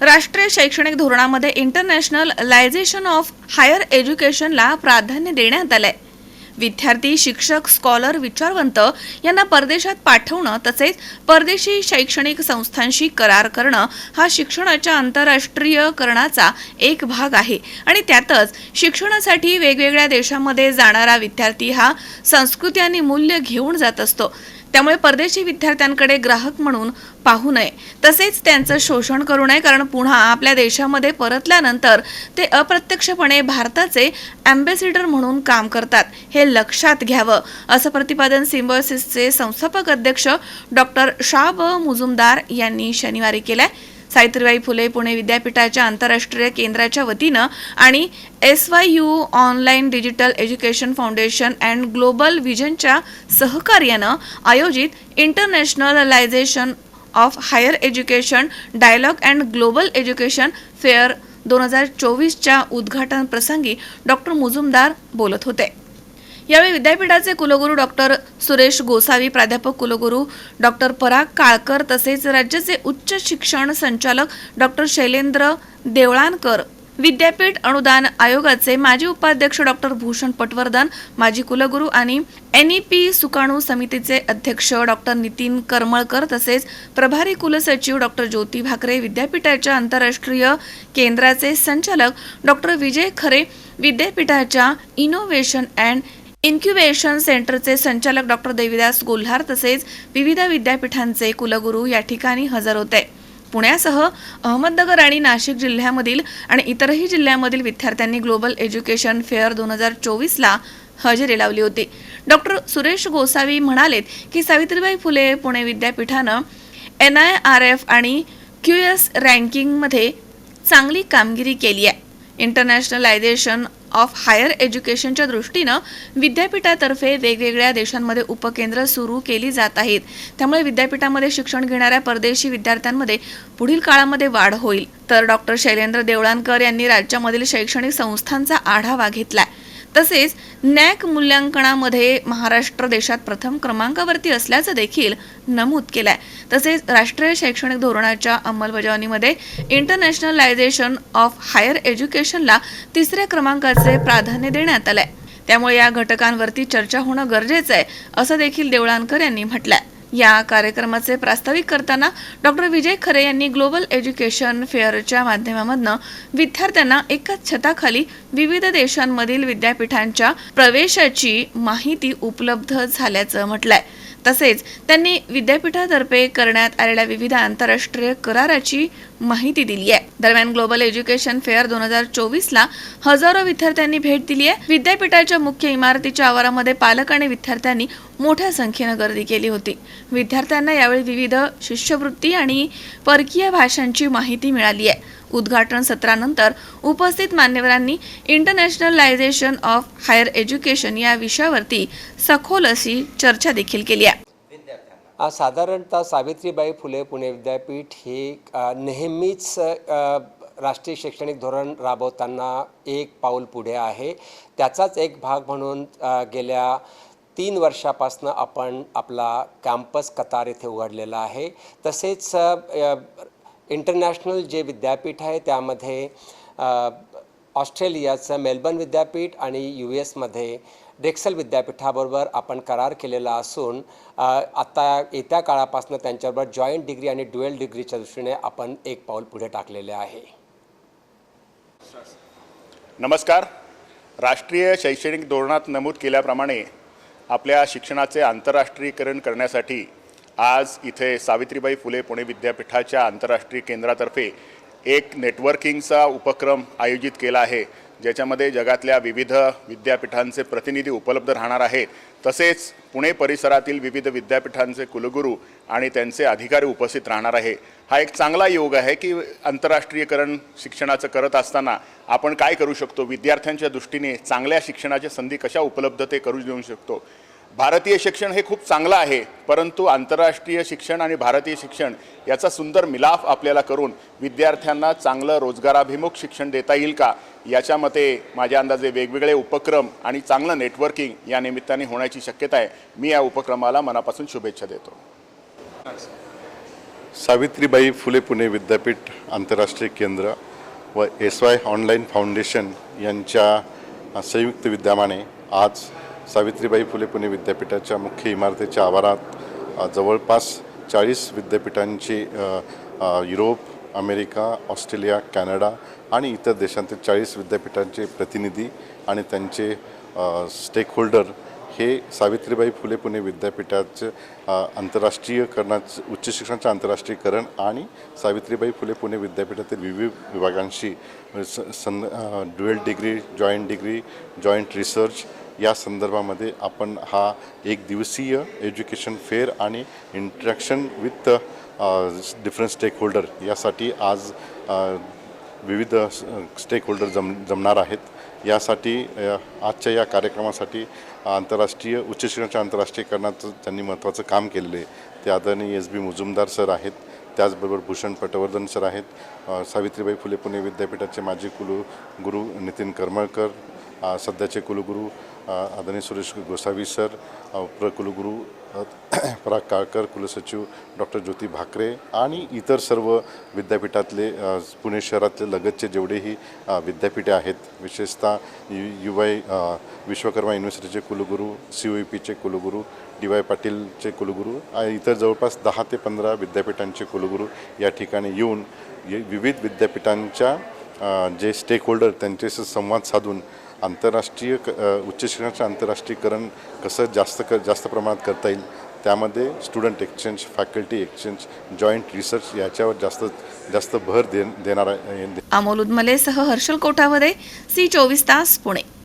राष्ट्रीय शैक्षणिक धोरणामध्ये इंटरनॅशनल लायझेशन ऑफ हायर एज्युकेशनला प्राधान्य देण्यात आलंय. विद्यार्थी शिक्षक स्कॉलर विचारवंत यांना परदेशात पाठवणं तसेच परदेशी शैक्षणिक संस्थांशी करार करणं हा शिक्षणाच्या आंतरराष्ट्रीयकरणाचा एक भाग आहे. आणि त्यातच शिक्षणासाठी वेगवेगळ्या देशांमध्ये जाणारा विद्यार्थी हा संस्कृती आणि मूल्य घेऊन जात असतो. त्यामुळे परदेशी विद्यार्थ्यांकडे ग्राहक म्हणून पाहू नये. तसेच त्यांचं शोषण करू नये कारण पुन्हा आपल्या देशामध्ये परतल्यानंतर ते अप्रत्यक्षपणे भारताचे अँबेसिडर म्हणून काम करतात. हे लक्षात घ्यावं असं प्रतिपादन सिम्बॉसिसचे संस्थापक अध्यक्ष डॉक्टर शाब मुजुमदार यांनी शनिवारी केलं आहे सावित्रीबाई फुले पुणे विद्यापीठाच्या आंतरराष्ट्रीय केंद्राच्या वतीनं आणि S Y U online digital education foundation and global विजनच्या सहकार्यानं आयोजित internationalization of higher education dialogue and global education fair दोन हजार चोवीसच्या उद्घाटन प्रसंगी डॉक्टर मुजुमदार बोलत होते. यावेळी विद्यापीठाचे कुलगुरू डॉक्टर सुरेश गोसावी प्राध्यापक कुलगुरू डॉक्टर पराग काळकर तसेच राज्याचे उच्च शिक्षण संचालक डॉक्टर शैलेंद्र देवळानकर विद्यापीठ अनुदान आयोगाचे माजी उपाध्यक्ष डॉक्टर भूषण पटवर्धन माजी कुलगुरू आणि एन ई पी सुकाणू समितीचे अध्यक्ष डॉक्टर नितीन करमळकर तसेच प्रभारी कुलसचिव डॉक्टर ज्योती भाकरे विद्यापीठाच्या आंतरराष्ट्रीय केंद्राचे संचालक डॉक्टर विजय खरे विद्यापीठाच्या इनोव्हेशन अँड इन्क्युबेशन सेंटरचे संचालक डॉक्टर देविदास गोल्हार तसेच विविध विद्यापीठांचे कुलगुरू या ठिकाणी हजर होते. पुण्यासह अहमदनगर आणि नाशिक जिल्ह्यामधील आणि इतरही जिल्ह्यामधील विद्यार्थ्यांनी ग्लोबल एज्युकेशन फेअर दोन हजार चोवीसला हजेरी लावली होती. डॉक्टर सुरेश गोसावी म्हणालेत की सावित्रीबाई फुले पुणे विद्यापीठानं एन आय आर एफ आणि क्यू एस रँकिंगमध्ये चांगली कामगिरी केली आहे. इंटरनॅशनलायझेशन ऑफ हायर एज्युकेशनच्या दृष्टीनं विद्यापीठातर्फे वेगवेगळ्या देशांमध्ये उपकेंद्र सुरू केली जात आहेत. त्यामुळे विद्यापीठामध्ये शिक्षण घेणाऱ्या परदेशी विद्यार्थ्यांमध्ये पुढील काळामध्ये वाढ होईल. तर डॉक्टर शैलेंद्र देवळानकर यांनी राज्यामधील शैक्षणिक संस्थांचा आढावा घेतलाय. तसेच नॅक मूल्यांकनामध्ये महाराष्ट्र देशात प्रथम क्रमांकावरती असल्याचं देखील नमूद केलं आहे तसेच राष्ट्रीय शैक्षणिक धोरणाच्या अंमलबजावणीमध्ये इंटरनॅशनलायझेशन ऑफ हायर एज्युकेशनला तिसऱ्या क्रमांकाचे प्राधान्य देण्यात आलं आहे त्यामुळे या घटकांवरती चर्चा होणं गरजेचं आहे असं देखील देवळानकर यांनी म्हटलं आहे या कार्यक्रमाचे प्रास्ताविक करताना डॉक्टर विजय खरे यांनी ग्लोबल एज्युकेशन फेअरच्या माध्यमामधनं विद्यार्थ्यांना एकाच छताखाली विविध देशांमधील विद्यापीठांच्या प्रवेशाची माहिती उपलब्ध झाल्याचं म्हटलंय. तसेच त्यांनी विद्यापीठातर्फे करण्यात आलेल्या विविध आंतरराष्ट्रीय कराराची माहिती दिली आहे दरम्यान ग्लोबल एज्युकेशन फेअर दोन हजार चोवीसला हजारो विद्यार्थ्यांनी भेट दिली आहे विद्यापीठाच्या मुख्य इमारतीच्या आवारामध्ये पालक आणि विद्यार्थ्यांनी मोठ्या संख्येनं गर्दी केली होती. विद्यार्थ्यांना यावेळी विविध शिष्यवृत्ती आणि परकीय भाषांची माहिती मिळाली आहे उद्घाटन सत्रानंतर उपस्थित मान्यवरांनी इंटरनॅशनलायझेशन ऑफ हायर एज्युकेशन या विषयावरती सखोल अशी चर्चा देखील केली आहे. साधारणतः सावित्रीबाई फुले पुणे विद्यापीठ हे नेहमीच राष्ट्रीय शैक्षणिक धोरण राबवताना एक पाऊल पुढे आहे. त्याचाच एक भाग म्हणून गेल्या तीन वर्षापासनं आपण आपला कॅम्पस कतार येथे उघडलेला आहे. तसेच इंटरनॅशनल जे विद्यापीठ आहे त्यामध्ये ऑस्ट्रेलियाचं मेलबर्न विद्यापीठ आणि यू एसमध्ये डेक्सल विद्यापीठाबरोबर आपण करार केलेला असून आत्ता आता येत्या काळापासून त्यांच्याबरोबर जॉईंट डिग्री आणि ड्युएल डिग्रीच्या दृष्टीने आपण एक पाऊल पुढे टाकलेले आहे. नमस्कार. राष्ट्रीय शैक्षणिक धोरणात नमूद केल्याप्रमाणे आपल्या शिक्षणाचे आंतरराष्ट्रीयकरण करण्यासाठी आज इथे सावित्रीबाई फुले पुणे विद्यापीठाच्या आंतरराष्ट्रीय केंद्रातर्फे एक नेटवर्किंगचा उपक्रम आयोजित केला आहे. ज्याच्यामध्ये जगातल्या विविध विद्यापीठांचे प्रतिनिधी उपलब्ध राहणार आहेत. तसेच पुणे परिसरातील विविध विद्यापीठांचे कुलगुरू आणि त्यांचे अधिकारी उपस्थित राहणार आहे. हा एक चांगला योग आहे की आंतरराष्ट्रीयकरण शिक्षणाचं करत असताना आपण काय करू शकतो? विद्यार्थ्यांच्या दृष्टीने चांगल्या शिक्षणाच्या संधी कशा उपलब्ध ते करू देऊ शकतो? भारतीय शिक्षण हे खूप चांगलं आहे परंतु आंतरराष्ट्रीय शिक्षण आणि भारतीय शिक्षण याचा सुंदर मिलाफ आपल्याला करून विद्यार्थ्यांना चांगलं रोजगाराभिमुख शिक्षण देता येईल का? याच्यामध्ये माझ्या अंदाजे वेगवेगळे उपक्रम आणि चांगलं नेटवर्किंग या निमित्ताने होण्याची शक्यता आहे. मी या उपक्रमाला मनापासून शुभेच्छा देतो. सावित्रीबाई फुले पुणे विद्यापीठ आंतरराष्ट्रीय केंद्र व एस वाय ऑनलाईन फाउंडेशन यांच्या संयुक्त विद्यमाने आज सावित्रीबाई फुले पुणे विद्यापीठाच्या मुख्य इमारतीच्या आवारात जवळपास चाळीस विद्यापीठांची युरोप अमेरिका ऑस्ट्रेलिया कॅनडा आणि इतर देशांतील चाळीस विद्यापीठांचे प्रतिनिधी आणि त्यांचे स्टेक होल्डर हे सावित्रीबाई फुले पुणे विद्यापीठाचं आंतरराष्ट्रीयकरणाचं उच्च शिक्षणाचं आंतरराष्ट्रीयकरण आणि सावित्रीबाई फुले पुणे विद्यापीठातील विविध विभागांशी स सं dual degree joint degree joint research या संदर्भामध्ये आपण हा एक दिवसीय एज्युकेशन फेअर आणि interaction with different stakeholder यासाठी आज विविध स्टेक होल्डर जम जमणार आहेत. यासाठी आजच्या या कार्यक्रमासाठी आंतरराष्ट्रीय उच्च शिक्षणाच्या आंतरराष्ट्रीयकरणाचं त्यांनी महत्त्वाचं काम केलेलं आहे ते आदरणीय एस बी मुजुमदार सर आहेत. त्याचबरोबर भूषण पटवर्धन सर आहेत. सावित्रीबाई फुले पुणे विद्यापीठाचे माजी कुलगुरू नितीन करमळकर सध्याचे कुलगुरू आदरणीय सुरेश गोसावी सर प्र कुलगुरू पराग काळकर कुलसचिव डॉक्टर ज्योती भाकरे आणि इतर सर्व विद्यापीठातले पुणे शहरातले लगतचे जेवढेही विद्यापीठे आहेत विशेषतः यु यू वाय विश्वकर्मा युनिव्हर्सिटीचे कुलगुरू सी ओ पीचे कुलगुरू डी वाय पाटीलचे कुलगुरू आणि इतर जवळपास दहा ते पंधरा विद्यापीठांचे कुलगुरू या ठिकाणी येऊन ये- विविध विद्यापीठांच्या जे स्टेक होल्डर त्यांच्याशी संवाद साधून आंतरराष्ट्रीय क उच्च शिक्षणाचं आंतरराष्ट्रीयकरण कसं जास्त क जास्त प्रमाणात करता येईल त्यामध्ये student exchange faculty exchange joint research याच्यावर जास्त जास्त भर दे देणार आहे अमोल उदमलेसह हर्षल कोठावदे सी चोवीस तास पुणे.